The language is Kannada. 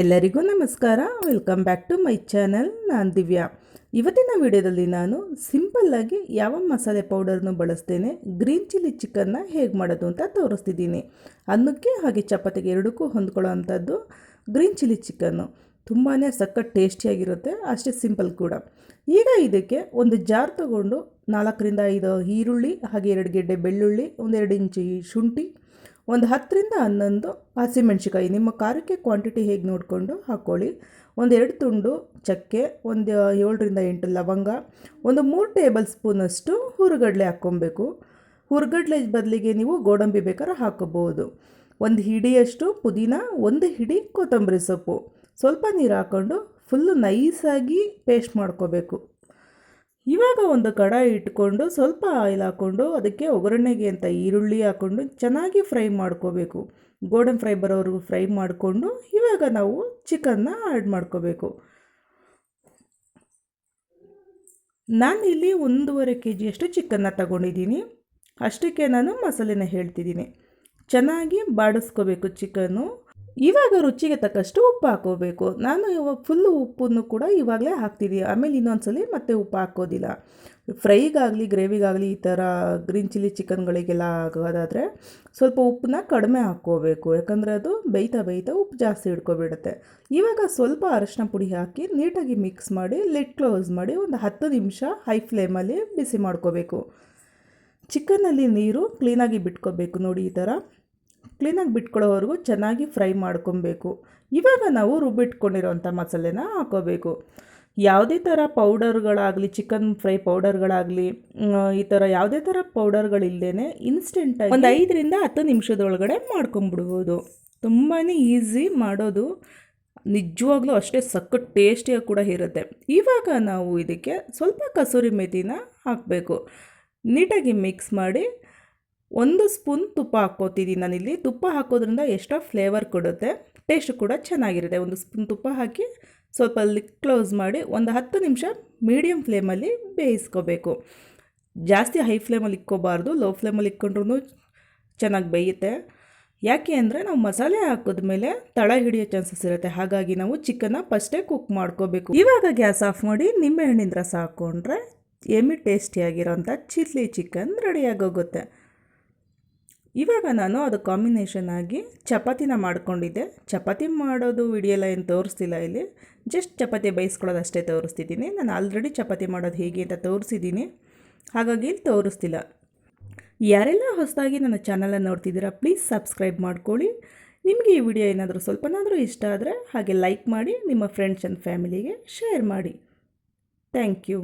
ಎಲ್ಲರಿಗೂ ನಮಸ್ಕಾರ. Welcome back to my channel ನಾನು ದಿವ್ಯಾ. ಇವತ್ತಿನ ವಿಡಿಯೋದಲ್ಲಿ ನಾನು ಸಿಂಪಲ್ಲಾಗಿ ಯಾವ ಮಸಾಲೆ ಪೌಡರ್ನು ಬಳಸ್ತೇನೆ ಗ್ರೀನ್ ಚಿಲ್ಲಿ ಚಿಕನ್ನ ಹೇಗೆ ಮಾಡೋದು ಅಂತ ತೋರಿಸ್ತಿದ್ದೀನಿ. ಅನ್ನಕ್ಕೆ ಹಾಗೆ ಚಪಾತಿಗೆ ಎರಡಕ್ಕೂ ಹೊಂದ್ಕೊಳ್ಳೋ ಅಂಥದ್ದು ಗ್ರೀನ್ ಚಿಲ್ಲಿ ಚಿಕನ್ನು ತುಂಬಾ ಸಖತ್ ಟೇಸ್ಟಿಯಾಗಿರುತ್ತೆ ಅಷ್ಟೇ ಸಿಂಪಲ್ ಕೂಡ. ಈಗ ಇದಕ್ಕೆ ಒಂದು ಜಾರ್ ತಗೊಂಡು ನಾಲ್ಕರಿಂದ ಐದು ಈರುಳ್ಳಿ, ಹಾಗೆ ಎರಡು ಗೆಡ್ಡೆ ಬೆಳ್ಳುಳ್ಳಿ, ಒಂದೆರಡು ಇಂಚು ಶುಂಠಿ ಒಂದು ಹತ್ತರಿಂದ ಹನ್ನೊಂದು ಹಸಿಮೆಣ್ಸಿಕಾಯಿ ನಿಮ್ಮ ಖಾರಕ್ಕೆ ಕ್ವಾಂಟಿಟಿ ಹೇಗೆ ನೋಡಿಕೊಂಡು ಹಾಕ್ಕೊಳ್ಳಿ? ಒಂದೆರಡು ತುಂಡು ಚಕ್ಕೆ, ಒಂದು ಏಳರಿಂದ ಎಂಟು ಲವಂಗ, ಒಂದು ಮೂರು ಟೇಬಲ್ ಸ್ಪೂನಷ್ಟು ಹುರುಗಡಲೆ ಹಾಕ್ಕೊಬೇಕು. ಹುರುಗಡ್ಲೆ ಬದಲಿಗೆ ನೀವು ಗೋಡಂಬಿ ಬೇಕಾದ್ರೆ ಹಾಕೋಬೋದು ಒಂದು ಹಿಡಿಯಷ್ಟು ಪುದೀನ, ಒಂದು ಹಿಡಿ ಕೊತ್ತಂಬರಿ ಸೊಪ್ಪು. ಸ್ವಲ್ಪ ನೀರು ಹಾಕ್ಕೊಂಡು ಫುಲ್ಲು ನೈಸಾಗಿ ಪೇಸ್ಟ್ ಮಾಡ್ಕೋಬೇಕು. ಇವಾಗ ಒಂದು ಕಡಾಯಿ ಇಟ್ಕೊಂಡು, ಸ್ವಲ್ಪ ಆಯಿಲ್ ಹಾಕ್ಕೊಂಡು ಅದಕ್ಕೆ ಒಗ್ಗರಣೆಗೆ ಅಂತ ಈರುಳ್ಳಿ ಹಾಕ್ಕೊಂಡು ಚೆನ್ನಾಗಿ ಫ್ರೈ ಮಾಡ್ಕೋಬೇಕು. ಗೋಲ್ಡನ್ ಫ್ರೈ ಬರೋವರೆಗೂ ಫ್ರೈ ಮಾಡಿಕೊಂಡು, ಇವಾಗ ನಾವು ಚಿಕನ್ನ ಆ್ಯಡ್ ಮಾಡ್ಕೋಬೇಕು. ನಾನು ಇಲ್ಲಿ ಒಂದೂವರೆ ಕೆ ಜಿಯಷ್ಟು ಚಿಕನ್ನ ತಗೊಂಡಿದ್ದೀನಿ. ಅಷ್ಟಕ್ಕೆ ನಾನು ಮಸಾಲೆನ ಹೇಳ್ತಿದ್ದೀನಿ. ಚೆನ್ನಾಗಿ ಬಾಡಿಸ್ಕೋಬೇಕು ಚಿಕನ್ನು. ಇವಾಗ ರುಚಿಗೆ ತಕ್ಕಷ್ಟು ಉಪ್ಪು ಹಾಕೋಬೇಕು. ನಾನು ಇವಾಗ ಫುಲ್ಲು ಉಪ್ಪನ್ನು ಕೂಡ ಇವಾಗಲೇ ಹಾಕ್ತಿದ್ದೀನಿ ಆಮೇಲೆ ಇನ್ನೊಂದ್ಸಲಿ ಮತ್ತೆ ಉಪ್ಪು ಹಾಕೋದಿಲ್ಲ. ಫ್ರೈಗಾಗಲಿ, ಗ್ರೇವಿಗಾಗಲಿ ಈ ಥರ ಗ್ರೀನ್ ಚಿಲ್ಲಿ ಚಿಕನ್ಗಳಿಗೆಲ್ಲ ಆಗೋದಾದರೆ ಸ್ವಲ್ಪ ಉಪ್ಪನ್ನ ಕಡಿಮೆ ಹಾಕ್ಕೋಬೇಕು. ಯಾಕಂದರೆ ಅದು ಬೇಯ್ತಾ ಬೇಯ್ತಾ ಉಪ್ಪು ಜಾಸ್ತಿ ಹಿಡ್ಕೊಬಿಡುತ್ತೆ. ಇವಾಗ ಸ್ವಲ್ಪ ಅರಶಿನ ಪುಡಿ ಹಾಕಿ ನೀಟಾಗಿ ಮಿಕ್ಸ್ ಮಾಡಿ ಲಿಡ್ ಕ್ಲೋಸ್ ಮಾಡಿ ಒಂದು ಹತ್ತು ನಿಮಿಷ ಹೈ ಫ್ಲೇಮಲ್ಲಿ ಬಿಸಿ ಮಾಡ್ಕೋಬೇಕು. ಚಿಕನಲ್ಲಿ ನೀರು ಕ್ಲೀನಾಗಿ ಬಿಟ್ಕೋಬೇಕು ನೋಡಿ ಈ ಥರ. ಕ್ಲೀನಾಗಿ ಬಿಟ್ಕೊಳ್ಳೋವರೆಗೂ ಚೆನ್ನಾಗಿ ಫ್ರೈ ಮಾಡ್ಕೊಬೇಕು. ಇವಾಗ ನಾವು ರುಬ್ಬಿಟ್ಕೊಂಡಿರೋಂಥ ಮಸಾಲೆನ ಹಾಕೋಬೇಕು. ಯಾವುದೇ ಥರ ಪೌಡರ್ಗಳಾಗಲಿ, ಚಿಕನ್ ಫ್ರೈ ಪೌಡರ್ಗಳಾಗಲಿ ಈ ಥರ ಯಾವುದೇ ಥರ ಪೌಡರ್ಗಳಿಲ್ಲದೇ ಇನ್ಸ್ಟೆಂಟಾಗಿ ಒಂದು ಐದರಿಂದ ಹತ್ತು ನಿಮಿಷದೊಳಗಡೆ ಮಾಡ್ಕೊಂಬಿಡ್ಬೋದು. ತುಂಬಾ ಈಸಿ ಮಾಡೋದು. ನಿಜವಾಗ್ಲೂ ಅಷ್ಟೇ ಸಖತ್ ಟೇಸ್ಟಿಯಾಗಿ ಕೂಡ ಇರುತ್ತೆ. ಇವಾಗ ನಾವು ಇದಕ್ಕೆ ಸ್ವಲ್ಪ ಕಸೂರಿ ಮೆಥಿನ ಹಾಕಬೇಕು. ನೀಟಾಗಿ ಮಿಕ್ಸ್ ಮಾಡಿ ಒಂದು ಸ್ಪೂನ್ ತುಪ್ಪ ಹಾಕ್ಕೋತಿದ್ದೀನಿ ನಾನಿಲ್ಲಿ. ತುಪ್ಪ ಹಾಕೋದ್ರಿಂದ ಎಷ್ಟೋ ಫ್ಲೇವರ್ ಕೊಡುತ್ತೆ. ಟೇಸ್ಟ್ ಕೂಡ ಚೆನ್ನಾಗಿರುತ್ತೆ. ಒಂದು ಸ್ಪೂನ್ ತುಪ್ಪ ಹಾಕಿ ಸ್ವಲ್ಪ ಕ್ಲೋಸ್ ಮಾಡಿ ಒಂದು ಹತ್ತು ನಿಮಿಷ ಮೀಡಿಯಮ್ ಫ್ಲೇಮಲ್ಲಿ ಬೇಯಿಸ್ಕೋಬೇಕು. ಜಾಸ್ತಿ ಹೈ ಫ್ಲೇಮಲ್ಲಿ ಇಕ್ಕೋಬಾರ್ದು. ಲೋ ಫ್ಲೇಮಲ್ಲಿ ಇಕ್ಕೊಂಡ್ರೂ ಚೆನ್ನಾಗಿ ಬೇಯುತ್ತೆ. ಯಾಕೆ ಅಂದರೆ ನಾವು ಮಸಾಲೆ ಹಾಕಿದ್ಮೇಲೆ ತಳ ಹಿಡಿಯೋ ಚಾನ್ಸಸ್ ಇರುತ್ತೆ. ಹಾಗಾಗಿ ನಾವು ಚಿಕನ್ನ ಫಸ್ಟೇ ಕುಕ್ ಮಾಡ್ಕೋಬೇಕು. ಇವಾಗ ಗ್ಯಾಸ್ ಆಫ್ ಮಾಡಿ ನಿಂಬೆಹಣ್ಣಿನ ರಸ ಹಾಕ್ಕೊಂಡ್ರೆ ಎಮಿ ಟೇಸ್ಟಿಯಾಗಿರೋಂಥ ಚಿಲ್ಲಿ ಚಿಕನ್ ರೆಡಿಯಾಗೋಗುತ್ತೆ ಇವಾಗ ನಾನು ಅದು ಕಾಂಬಿನೇಷನ್ ಆಗಿ ಚಪಾತಿನ ಮಾಡ್ಕೊಂಡಿದ್ದೆ. ಚಪಾತಿ ಮಾಡೋದು ವಿಡಿಯೋ ಏನು ತೋರಿಸ್ತಿಲ್ಲ ಇಲ್ಲಿ. ಜಸ್ಟ್ ಚಪಾತಿ ಬೇಯಿಸ್ಕೊಳ್ಳೋದು ಅಷ್ಟೇ ತೋರಿಸ್ತಿದ್ದೀನಿ. ನಾನು ಆಲ್ರೆಡಿ ಚಪಾತಿ ಮಾಡೋದು ಹೇಗೆ ಅಂತ ತೋರಿಸಿದ್ದೀನಿ. ಹಾಗಾಗಿ ಇಲ್ಲಿ ತೋರಿಸ್ತಿಲ್ಲ. ಯಾರೆಲ್ಲ ಹೊಸದಾಗಿ ನನ್ನ ಚಾನಲನ್ನು ನೋಡ್ತಿದ್ದೀರಾ ಪ್ಲೀಸ್ ಸಬ್ಸ್ಕ್ರೈಬ್ ಮಾಡ್ಕೊಳ್ಳಿ. ನಿಮಗೆ ಈ ವಿಡಿಯೋ ಏನಾದರೂ ಸ್ವಲ್ಪನಾದರೂ ಇಷ್ಟ ಆದರೆ ಹಾಗೆ ಲೈಕ್ ಮಾಡಿ, ನಿಮ್ಮ ಫ್ರೆಂಡ್ಸ್ ಆ್ಯಂಡ್ ಫ್ಯಾಮಿಲಿಗೆ ಶೇರ್ ಮಾಡಿ. Thank you